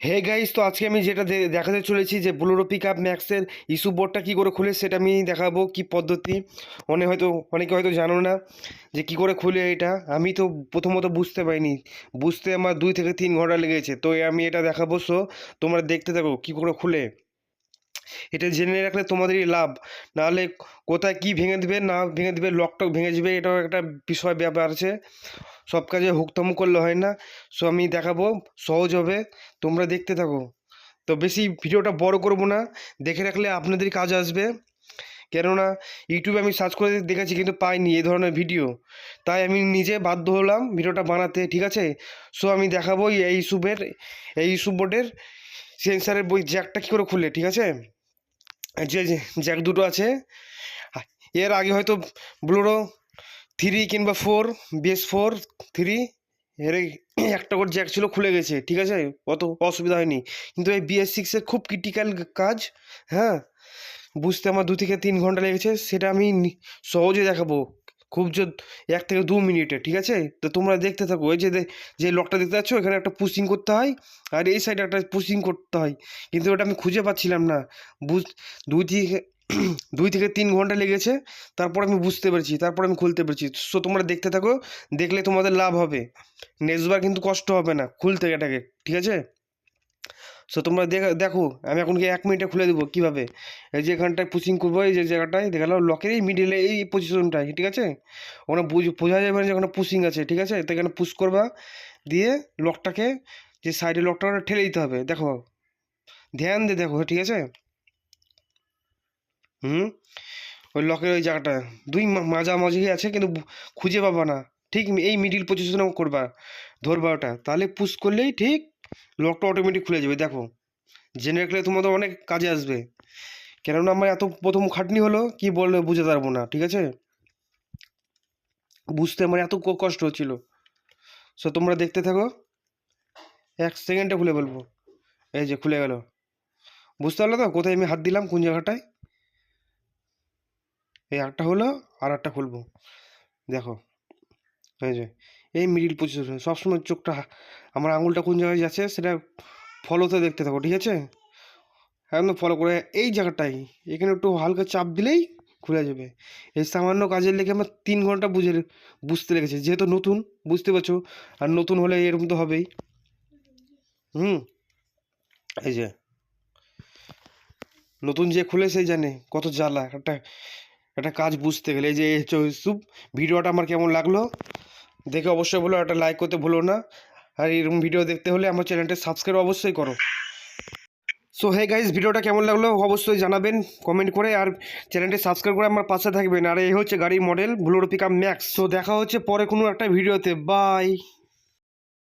Hey guys তো আজকে আমি যেটা দেখাতে চলেছি যে ব্লোরো পিক আপ ম্যাক্সের ইস্যু বোর্ডটা কী করে খুলে সেটা আমি দেখাবো, কি পদ্ধতি? অনেক হয়তো, অনেকে হয়তো জানো না যে কি করে খুলে এটা। আমি তো প্রথমত বুঝতে পারিনি। বুঝতে আমার দুই থেকে তিন ঘণ্টা লেগেছে। তো আমি এটা দেখাবো। সো তোমরা দেখতে থাকো কি করে খুলে। এটা জেনে রাখলে তোমাদেরই লাভ। নাহলে কোথায় কি ভেঙে দিবে, না ভেঙে দিবে লকটক ভেঙে যাবে এটাও একটা বিষয় ব্যাপার আছে। সব কাজে হুকতাম করলে হয় না। সো আমি দেখাবো, সহজ হবে, তোমরা দেখতে থাকো। তো বেশি ভিডিওটা বড় করব না, দেখে রাখলে আপনাদের কাজ আসবে। কেননা ইউটিউবে আমি সার্চ করে দেখেছি কিন্তু পাইনি এই ধরনের ভিডিও তাই আমি নিজে বাধ্য হলাম ভিডিওটা বানাতে, ঠিক আছে? সো আমি দেখাবো এই ইস্যুবের এই ইস্যু বোর্ডের সেন্সারের বই জ্যাকটা কী করে খুলে, ঠিক আছে? যে যে জ্যাক দুটো আছে। এর আগে হয়তো ব্লুরো থ্রি কিংবা ফোর বিএস ফোর থ্রি এর এই একটা করে জ্যাক ছিল, খুলে গেছে, ঠিক আছে? অত অসুবিধা হয়নি। কিন্তু এই বিএস সিক্সের খুব ক্রিটিক্যাল কাজ হ্যাঁ? বুঝতে আমার দু থেকে তিন ঘণ্টা লেগেছে, সেটা আমি সহজে দেখাবো। খুব জোর এক থেকে দু মিনিটে, ঠিক আছে? তো তোমরা দেখতে থাকো ওই যে যে লকটা দেখতে পাচ্ছ, এখানে একটা পুশিং করতে হয়, আর এই সাইডে একটা পুশিং করতে হয়। কিন্তু ওটা আমি খুঁজে পাচ্ছিলাম না। বুঝ দুই থেকে দুই থেকে তিন ঘণ্টা লেগেছে, তারপর আমি বুঝতে পেরেছি, তারপর আমি খুলতে পেরেছি। সো তোমরা দেখতে থাকো, দেখলে তোমাদের লাভ হবে। নেক্সটবার কিন্তু কষ্ট হবে না, খুলতে এটাকে, ঠিক আছে? সো তোমরা দেখো দেখো, আমি এখন এক মিনিটে খুলে দেবো কীভাবে। এই যে এখানটায় পুশিং করব, এই যে জায়গাটায় দেখালাম লকের এই মিডিলে এই পজিশনটায় ঠিক আছে? ওখানে বুঝ- যাবে না যে ওখানে পুশিং আছে, ঠিক আছে? তো এখানে পুশ করবা, দিয়ে লকটাকে যে সাইডে লকটা ওটা ঠেলে দিতে হবে, দেখো। ধ্যান দিয়ে দেখো, ঠিক আছে? হুম? ওই লকের ওই জায়গাটা। দুই মাঝামাঝি আছে কিন্তু খুঁজে পাবা না। ঠিক এই মিডিল পজিশনে করবা, ধরবা ওটা। তাহলে পুশ করলেই ঠিক লকটা অটোমেটিক খুলে যাবে। দেখো জেনে তোমাদের অনেক কাজে আসবে। কেননা আমার এত প্রথম খাটনি হলো, কি বললে বুঝে পারব না, ঠিক আছে? বুঝতে আমার এত কষ্ট হচ্ছিল। সো তোমরা দেখতে থাকো। এক সেকেন্ডে খুলে বলব এই যে খুলে গেল। বুঝতে পারল তো? কোথায় আমি হাত দিলাম? কোন জায়গাটায়? এই একটা হলো আর একটা খুলবো। দেখো, এই যে, এই মিডিল পজিশন সবসময় চোখটা, আমার আঙুলটা কোন জায়গায় যাচ্ছে সেটা ফলোতে দেখতে থাকো, ঠিক আছে? একদম ফলো করে, এই জায়গাটাই, এখানে একটু হালকা চাপ দিলেই খুলে যাবে। এই সামান্য কাজের লেগে আমার তিন ঘণ্টা বুঝে, বুঝতে লেগেছে, যেহেতু নতুন, বুঝতে পারছ? আর নতুন হলে এরকম তো হবেই। হুম, এই যে, নতুন যে খুলে সেই জানে, কত জ্বালা, একটা একটা কাজ বুঝতে গেলে এই যে ইউসুফ ভিডিওটা আমার কেমন লাগল? দেখে অবশ্যই বলো, একটা লাইক করতে ভুলো না। আর এরকম ভিডিও দেখতে হলে আমার চ্যানেলটা সাবস্ক্রাইব অবশ্যই করো। সো হে গাইজ ভিডিওটা কেমন লাগল অবশ্যই জানাবেন কমেন্ট করে। আর চ্যানেলটি সাবস্ক্রাইব করে আমার পাশে থাকবেন। আর এই হচ্ছে গাড়ির model Bolero pick Max so দেখা হচ্ছে পরে কোনো একটা ভিডিওতে। বাই